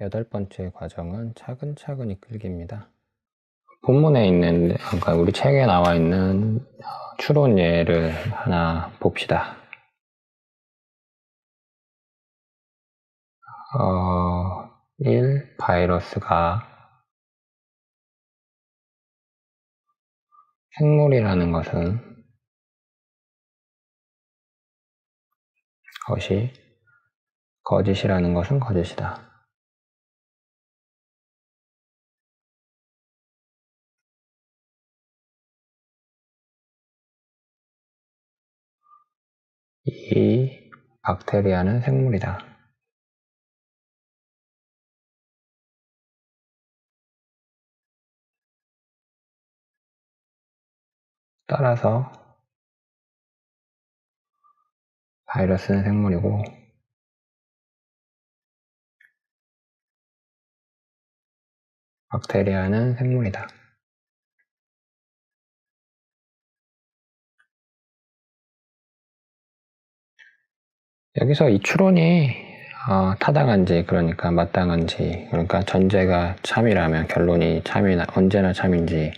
여덟 번째 과정은 차근차근 이끌기입니다. 본문에 있는, 그러니까 우리 책에 나와 있는 어, 추론 예를 하나 봅시다. 어, 1. 바이러스가 생물이라는 것은 것이 거짓이라는 것은 거짓이다. 이 박테리아는 생물이다. 따라서 바이러스는 생물이고 박테리아는 생물이다. 여기서 이 추론이 어, 타당한지 그러니까 마땅한지 그러니까 전제가 참이라면 결론이 참이나 언제나 참인지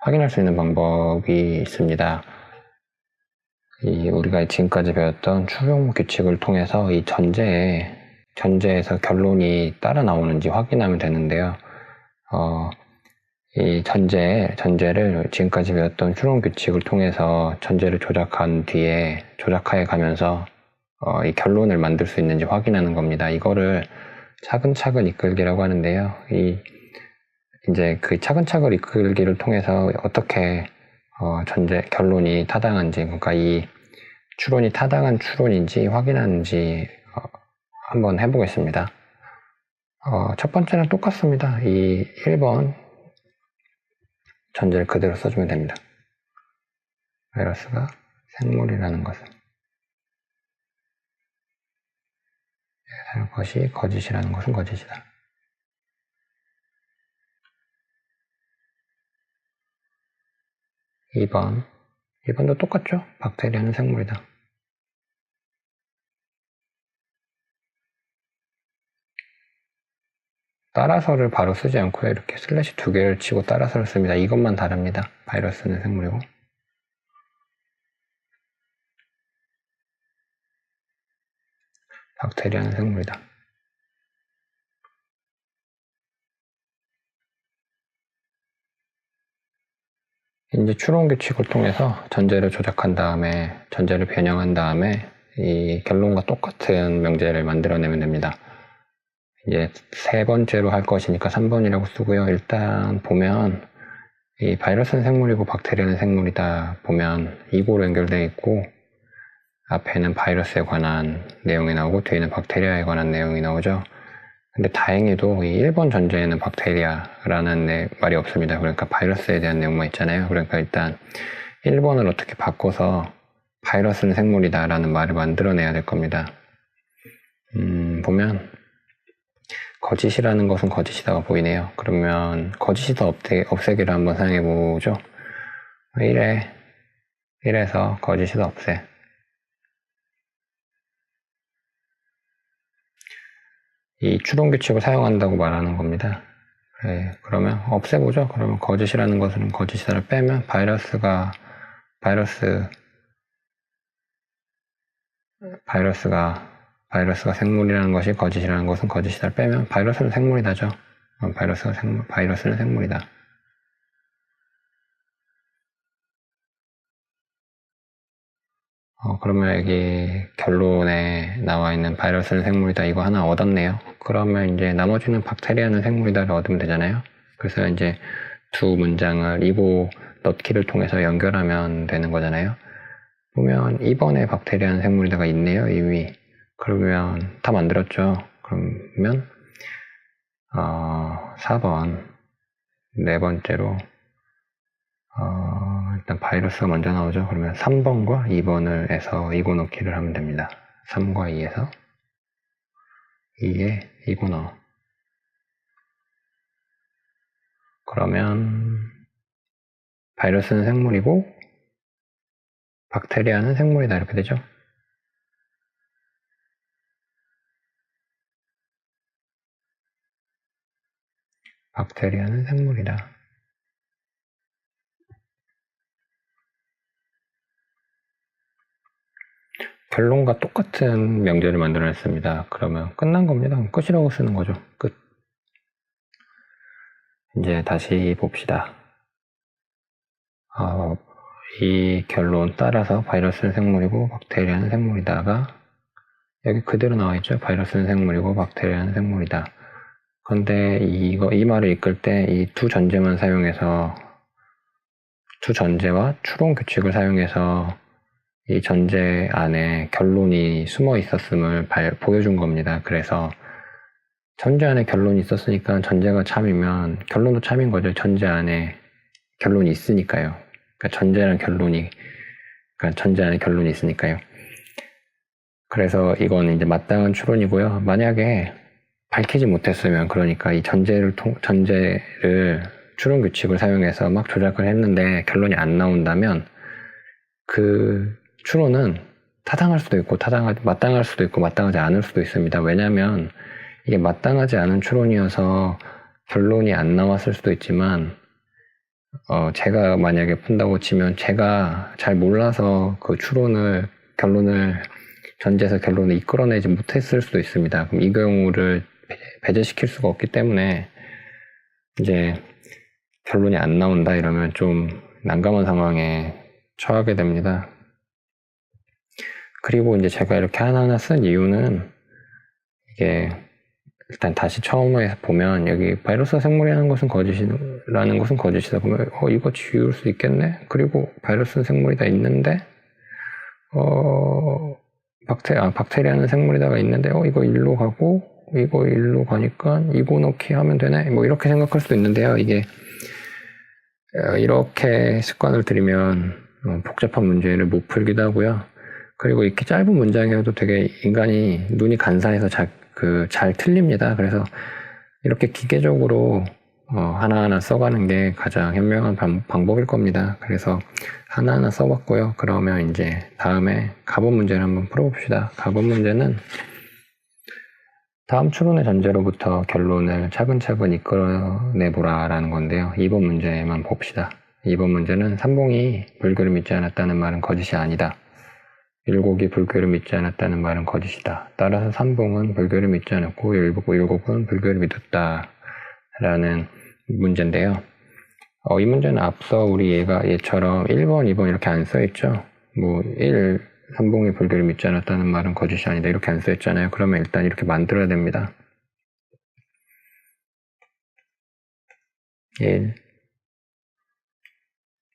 확인할 수 있는 방법이 있습니다. 이 우리가 지금까지 배웠던 추론 규칙을 통해서 이 전제에 전제에서 결론이 따라 나오는지 확인하면 되는데요. 어, 이 전제 전제를 지금까지 배웠던 추론 규칙을 통해서 전제를 조작한 뒤에 조작하에 가면서 어, 이 결론을 만들 수 있는지 확인하는 겁니다. 이거를 차근차근 이끌기라고 하는데요. 이 이제 그 차근차근 이끌기를 통해서 어떻게 어, 전제 결론이 타당한지 그러니까 이 추론이 타당한 추론인지 확인하는지 어, 한번 해보겠습니다. 어, 첫 번째는 똑같습니다. 이 1번 전제를 그대로 써주면 됩니다. 바이러스가 생물이라는 것은 것이 거짓이라는 것은 거짓이다. 2번 2번도 똑같죠? 박테리아는 생물이다. 따라서를 바로 쓰지 않고요. 이렇게 슬래시 두 개를 치고 따라서를 씁니다. 이것만 다릅니다. 바이러스는 생물이고. 박테리아는 생물이다. 이제 추론 규칙을 통해서 전제를 조작한 다음에 전제를 변형한 다음에 이 결론과 똑같은 명제를 만들어내면 됩니다. 이제 세 번째로 할 것이니까 3번이라고 쓰고요. 일단 보면 이 바이러스는 생물이고 박테리아는 생물이다 보면 이고로 연결되어 있고 앞에는 바이러스에 관한 내용이 나오고 뒤에는 박테리아에 관한 내용이 나오죠. 근데 다행히도 이 1번 전제에는 박테리아라는 네, 말이 없습니다. 그러니까 바이러스에 대한 내용만 있잖아요. 그러니까 일단 1번을 어떻게 바꿔서 바이러스는 생물이다 라는 말을 만들어내야 될 겁니다. 음, 보면 거짓이라는 것은 거짓이다가 보이네요. 그러면 거짓이다 없애, 없애기를 한번 사용해 보죠. 1에 1에서 거짓이다 없애 이 추론 규칙을 사용한다고 말하는 겁니다. 네, 그러면 없애보죠. 그러면 거짓이라는 것은 거짓이다를 빼면 바이러스가 바이러스 바이러스가 바이러스가 생물이라는 것이 거짓이라는 것은 거짓이다를 빼면 바이러스는 생물이다죠. 바이러스가 생물, 바이러스는 생물이다. 어, 그러면 여기 결론에 나와 있는 바이러스는 생물이다 이거 하나 얻었네요. 그러면 이제 나머지는 박테리아는 생물이다를 얻으면 되잖아요. 그래서 이제 두 문장을 이고 넣기를 통해서 연결하면 되는 거잖아요. 보면 2번에 박테리아는 생물이다가 있네요 이미. 그러면 다 만들었죠. 그러면 어, 4번 네 번째로 어, 일단 바이러스가 먼저 나오죠. 그러면 3번과 2번을 해서 이고 넣기를 하면 됩니다. 3과 2에서 2에 이고 넣어. 그러면 바이러스는 생물이고 박테리아는 생물이다 이렇게 되죠. 박테리아는 생물이다. 결론과 똑같은 명제를 만들어냈습니다. 그러면 끝난 겁니다. 끝이라고 쓰는 거죠. 끝. 이제 다시 봅시다. 어, 이 결론 따라서 바이러스는 생물이고 박테리아는 생물이다가 여기 그대로 나와 있죠. 바이러스는 생물이고 박테리아는 생물이다. 그런데 이거 이 말을 이끌 때 이 두 전제만 사용해서 두 전제와 추론 규칙을 사용해서 이 전제 안에 결론이 숨어 있었음을 발- 보여준 겁니다. 그래서 전제 안에 결론이 있었으니까 전제가 참이면 결론도 참인 거죠. 전제 안에 결론이 있으니까요. 그러니까 전제랑 결론이 그러니까 전제 안에 결론이 있으니까요. 그래서 이건 이제 마땅한 추론이고요. 만약에 밝히지 못했으면 그러니까 이 전제를 통, 전제를 추론 규칙을 사용해서 막 조작을 했는데 결론이 안 나온다면 그 추론은 타당할 수도 있고 타당하 마땅할 수도 있고 마땅하지 않을 수도 있습니다. 왜냐하면 이게 마땅하지 않은 추론이어서 결론이 안 나왔을 수도 있지만 어, 제가 만약에 푼다고 치면 제가 잘 몰라서 그 추론을 결론을 전제에서 결론을 이끌어내지 못했을 수도 있습니다. 그럼 이 경우를 배- 배제시킬 수가 없기 때문에 이제 결론이 안 나온다 이러면 좀 난감한 상황에 처하게 됩니다. 그리고 이제 제가 이렇게 하나하나 쓴 이유는 이게 일단 다시 처음에 보면 여기 바이러스 생물이라는 것은 거짓이라는 것은 거짓이다. 보면 어 이거 지울 수 있겠네? 그리고 바이러스는 생물이 다 있는데 어 박테 아 박테리아는 생물이 다가 있는데 어 이거 일로 가고 이거 일로 가니까 이거 넣기 하면 되네? 뭐 이렇게 생각할 수도 있는데요. 이게 어, 이렇게 습관을 들이면 어, 복잡한 문제를 못 풀기도 하고요 그리고 이렇게 짧은 문장이라도 되게 인간이 눈이 간사해서 잘, 그, 잘 틀립니다. 그래서 이렇게 기계적으로 어, 하나하나 써가는 게 가장 현명한 방, 방법일 겁니다. 그래서 하나하나 써봤고요. 그러면 이제 다음에 가본 문제를 한번 풀어봅시다. 가본 문제는 다음 추론의 전제로부터 결론을 차근차근 이끌어내보라라는 건데요. 2번 문제만 봅시다. 2번 문제는 삼봉이 불교를 믿지 않았다는 말은 거짓이 아니다. 율곡이 불교를 믿지 않았다는 말은 거짓이다. 따라서 삼봉은 불교를 믿지 않았고 율곡, 율곡은 불교를 믿었다. 라는 문제인데요. 어, 이 문제는 앞서 우리 얘가 얘처럼 1번, 2번 이렇게 안 써있죠. 뭐 1, 삼봉이 불교를 믿지 않았다는 말은 거짓이 아니다. 이렇게 안 써있잖아요. 그러면 일단 이렇게 만들어야 됩니다. 1.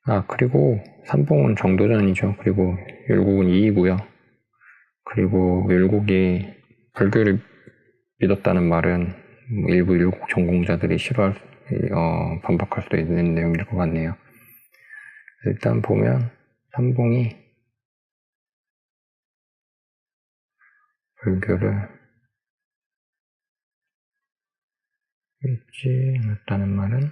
아, 그리고 삼봉은 정도전이죠. 그리고 율곡은 2이고요. 그리고 율곡이 불교를 믿었다는 말은 뭐 일부 율곡 전공자들이 싫어할, 수- 어, 반박할 수도 있는 내용일 것 같네요. 일단 보면 삼봉이 불교를 믿지 않았다는 말은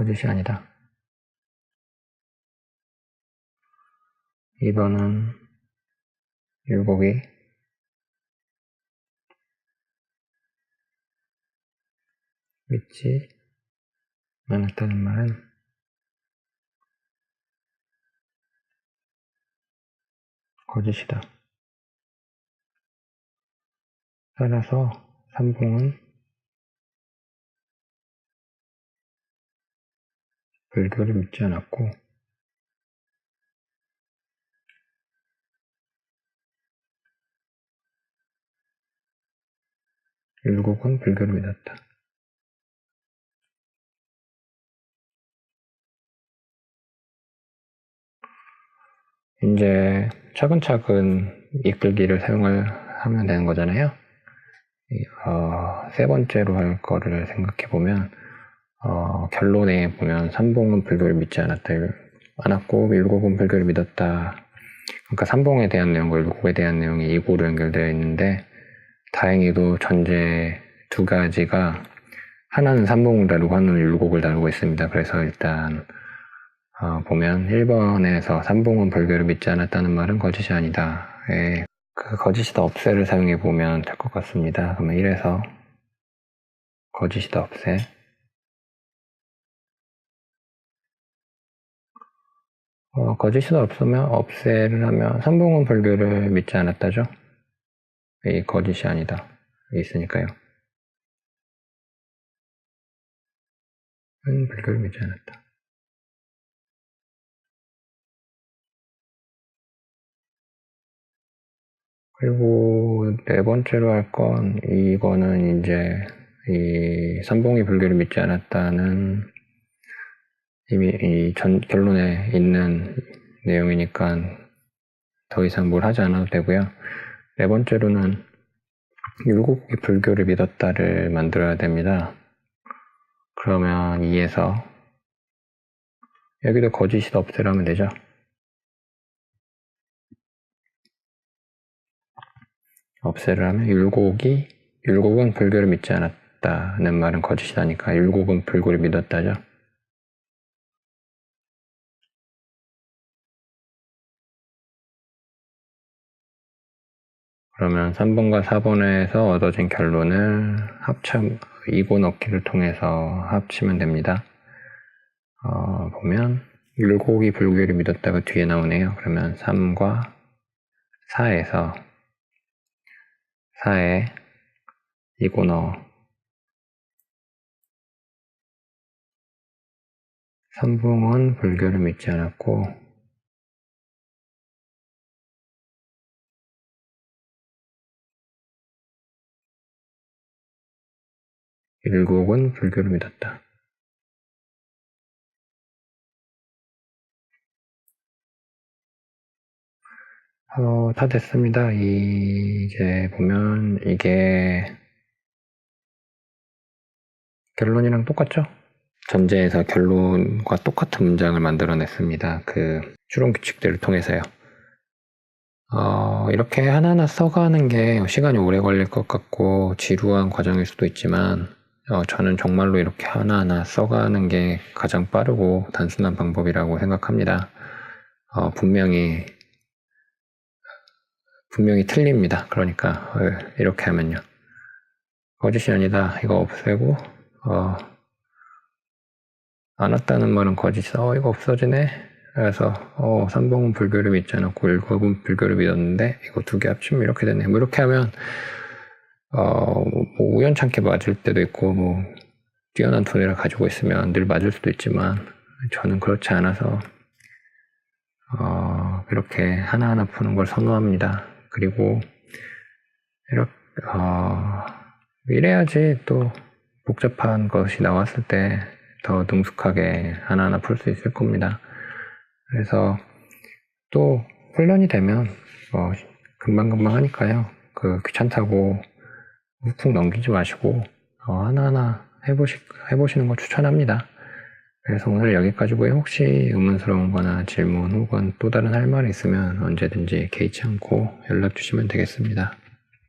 거짓이 아니다. 2번은 율곡이 믿지 않았다는 말은 거짓이다. 따라서 삼봉은 불교를 믿지 않았고 율곡은 불교를 믿었다. 이제 차근차근 이끌기를 사용을 하면 되는 거잖아요. 이, 어, 세 번째로 할 거를 생각해 보면 어, 결론에 보면 삼봉은 불교를 믿지 않았다, 않았고 율곡은 불교를 믿었다. 그러니까 삼봉에 대한 내용과 율곡에 대한 내용이 이고로 연결되어 있는데 다행히도 전제 두 가지가 하나는 삼봉을 다루고 하나는 율곡을 다루고 있습니다. 그래서 일단 어, 보면 1번에서 삼봉은 불교를 믿지 않았다는 말은 거짓이 아니다. 에그 거짓이다 없애를 사용해 보면 될 것 같습니다. 그러면 1에서 거짓이다 없애 어, 거짓이다 없으면 없애를 하면 삼봉은 불교를 믿지 않았다죠? 이 거짓이 아니다. 있으니까요. 은 불교를 믿지 않았다. 그리고 네 번째로 할 건 이거는 이제 이 삼봉이 불교를 믿지 않았다는 이미 이 전 결론에 있는 내용이니까 더 이상 뭘 하지 않아도 되고요. 네 번째로는 율곡이 불교를 믿었다를 만들어야 됩니다. 그러면 2에서 여기도 거짓이 없애라면 되죠. 없애를 하면 율곡이 율곡은 불교를 믿지 않았다는 말은 거짓이다니까 율곡은 불교를 믿었다죠. 그러면 3번과 4번에서 얻어진 결론을 합참 이고 넣기를 통해서 합치면 됩니다. 어, 보면 율곡이 불교를 믿었다가 뒤에 나오네요. 그러면 3과 4에서 4에 이고 넣어 3봉은 불교를 믿지 않았고 일곡은 불교를 믿었다. 어, 다 됐습니다. 이, 이제 보면 이게 결론이랑 똑같죠? 전제에서 결론과 똑같은 문장을 만들어냈습니다. 그 추론 규칙들을 통해서요. 어, 이렇게 하나하나 써가는 게 시간이 오래 걸릴 것 같고 지루한 과정일 수도 있지만 어, 저는 정말로 이렇게 하나하나 써가는 게 가장 빠르고 단순한 방법이라고 생각합니다. 어, 분명히 분명히 틀립니다. 그러니까 어, 이렇게 하면요. 거짓이 아니다. 이거 없애고 어, 안 왔다는 말은 거짓이다. 어, 이거 없어지네. 그래서 어, 삼봉은 불교를 믿지 않았고 일곱은 불교를 믿었는데 이거 두 개 합치면 이렇게 되네. 뭐 이렇게 하면 어, 뭐 우연찮게 맞을 때도 있고 뭐 뛰어난 돈을 가지고 있으면 늘 맞을 수도 있지만 저는 그렇지 않아서 어, 그렇게 하나하나 푸는 걸 선호합니다. 그리고 이렇게 어, 이래야지 또 복잡한 것이 나왔을 때 더 능숙하게 하나하나 풀 수 있을 겁니다. 그래서 또 훈련이 되면 뭐 금방금방 하니까요. 그 귀찮다고 훅훅 넘기지 마시고 어, 하나하나 해보시, 해보시는 거 추천합니다. 그래서 오늘 여기까지고요. 혹시 의문스러운 거나 질문 혹은 또 다른 할 말이 있으면 언제든지 개의치 않고 연락 주시면 되겠습니다.